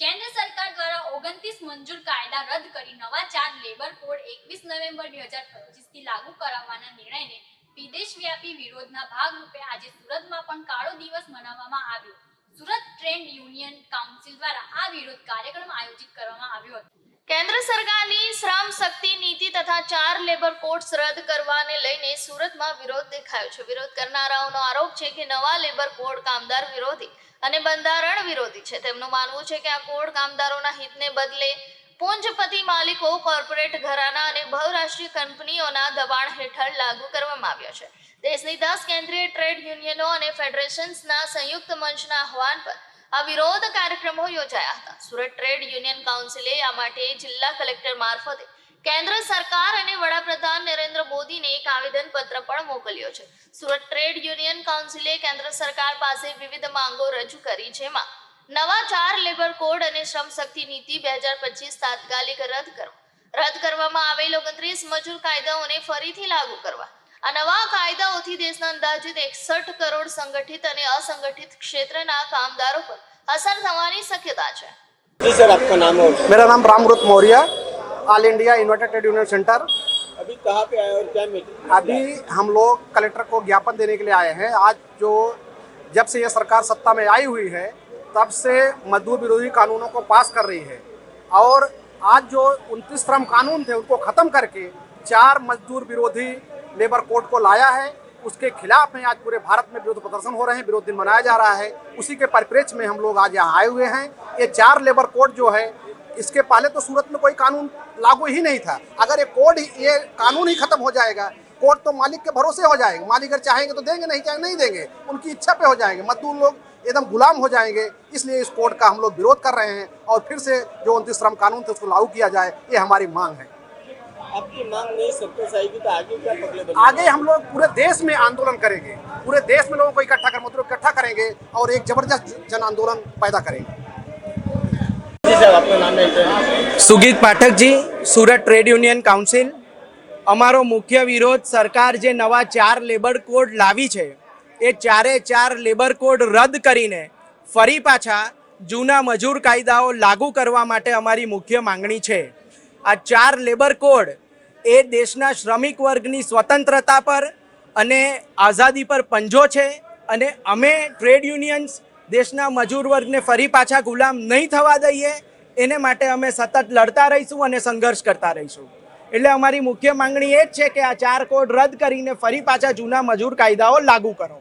કેન્દ્ર સરકાર દ્વારા ઓગણત્રીસ મંજૂર કાયદા રદ કરી નવા ચાર લેબર કોડ એકવીસ નવેમ્બર બે હજાર પચીસથી લાગુ કરાવવાના નિર્ણયને વિદેશવ્યાપી વિરોધના ભાગરૂપે આજે સુરતમાં પણ કાળો દિવસ મનાવવામાં આવ્યો. સુરત ટ્રેન્ડ યુનિયન કાઉન્સિલ દ્વારા આ વિરોધ કાર્યક્રમ આયોજિત કરવામાં આવ્યો હતો. કેન્દ્ર સરકારની શ્રમ શક્તિ નીતિ તથા ચાર લેબર કોડ્સ રદ કરવાને લઈને સુરતમાં વિરોધ દેખાયો છે. વિરોધ કરનારાઓનો આરોપ છે કે નવા લેબર કોડ કામદાર વિરોધી અને બંધારણ વિરોધી છે. તેમનું માનવું છે કે આ કોડ કામદારોના હિતને બદલે પૂંજપતિ માલિકો, કોર્પોરેટ ઘરાના અને બહુરાષ્ટ્રીય કંપનીઓના દબાણ હેઠળ લાગુ કરવામાં આવ્યો છે. દેશની દસ કેન્દ્રીય ટ્રેડ યુનિયનો અને ફેડરેશન્સના સંયુક્ત મંચના આહવાન પર આ વિરોધ કાર્યક્રમો યોજાયા હતા. સુરત ટ્રેડ યુનિયન કાઉન્સિલે આ માટે જિલ્લા કલેક્ટર મારફતે કેન્દ્ર સરકાર અને વડાપ્રધાન નરેન્દ્ર મોદીને એક આવેદન પત્ર પણ મોકલ્યો છે. સુરત ટ્રેડ યુનિયન કાઉન્સિલે કેન્દ્ર સરકાર પાસે વિવિધ માંગો રજૂ કરી, જેમાં નવા ચાર લેબર કોડ અને શ્રમ શક્તિ નીતિ બે હજાર પચીસ તાત્કાલિક રદ કરવા રદ કરવામાં આવેલ ઓગણત્રીસ મજૂર કાયદાઓને ફરીથી લાગુ કરવા આ નવા કાયદાઓથી દેશના અંદાજિત એકસઠ કરોડ સંગઠિત અને અસંગઠિત ક્ષેત્રના કામદારો પર અસર થવાની શક્યતા છે जी सर आपका नाम और मेरा नाम Ramrut Maurya all India United Trade Union Centre अभी कहाँ पे आए और क्या मीटिंग अभी हम लोग कलेक्टर को ज्ञापन देने के लिए आए हैं आज जो जब से ये सरकार सत्ता में आई हुई है तब से मजदूर विरोधी कानूनों को पास कर रही है और आज जो उनतीस श्रम कानून थे उनको ख़त्म करके चार मजदूर विरोधी लेबर कोड को लाया है। उसके खिलाफ में आज पूरे भारत में विरोध प्रदर्शन हो रहे हैं, विरोध दिन मनाया जा रहा है। उसी के परिप्रेक्ष्य में हम लोग आज यहाँ आए हुए हैं। ये चार लेबर कोड जो है, इसके पहले तो सूरत में कोई कानून लागू ही नहीं था। अगर ये कोड ये कानून ही खत्म हो जाएगा, कोर्ट तो मालिक के भरोसे हो जाएगा। मालिक अगर चाहेंगे तो देंगे, नहीं चाहेंगे, नहीं देंगे। उनकी इच्छा पे हो जाएँगे। मजदूर लोग एकदम गुलाम हो जाएँगे। इसलिए इस कोड का हम लोग विरोध कर रहे हैं और फिर से जो उनतीस श्रम कानून थे, उसको लागू किया जाए, ये हमारी मांग है। आपकी मांग नहीं सक्सेस आएगी तो आगे क्या पगले बनेंगे? आगे हम लोग पूरे देश में आंदोलन करेंगे पूरे देश में लोगों को इकट्ठा कर मतलब इकट्ठा करेंगे और एक जबरदस्त जन आंदोलन पैदा करेंगे जी सर आपका नाम है Sugeet Pathakji Surat trade union council અમારો મુખ્ય વિરોધ સરકાર જે નવા ચાર લેબર કોડ લાવી છે એ ચારે ચાર લેબર કોડ રદ કરીને ફરી પાછા જૂના મજૂર કાયદાઓ લાગુ કરવા માટે અમારી મુખ્ય માંગણી છે આ ચાર લેબર કોડ એ દેશના શ્રમિક વર્ગની સ્વતંત્રતા પર અને આઝાદી પર પંજો છે અને અમે ટ્રેડ યુનિયન્સ દેશના મજૂર વર્ગને ફરી પાછા ગુલામ નહીં થવા દઈએ, એને માટે અમે સતત લડતા રહીશું અને સંઘર્ષ કરતા રહીશું. એટલે અમારી મુખ્ય માંગણી એ જ છે કે આ ચાર કોડ રદ કરીને ફરી પાછા જૂના મજૂર કાયદાઓ લાગુ કરો.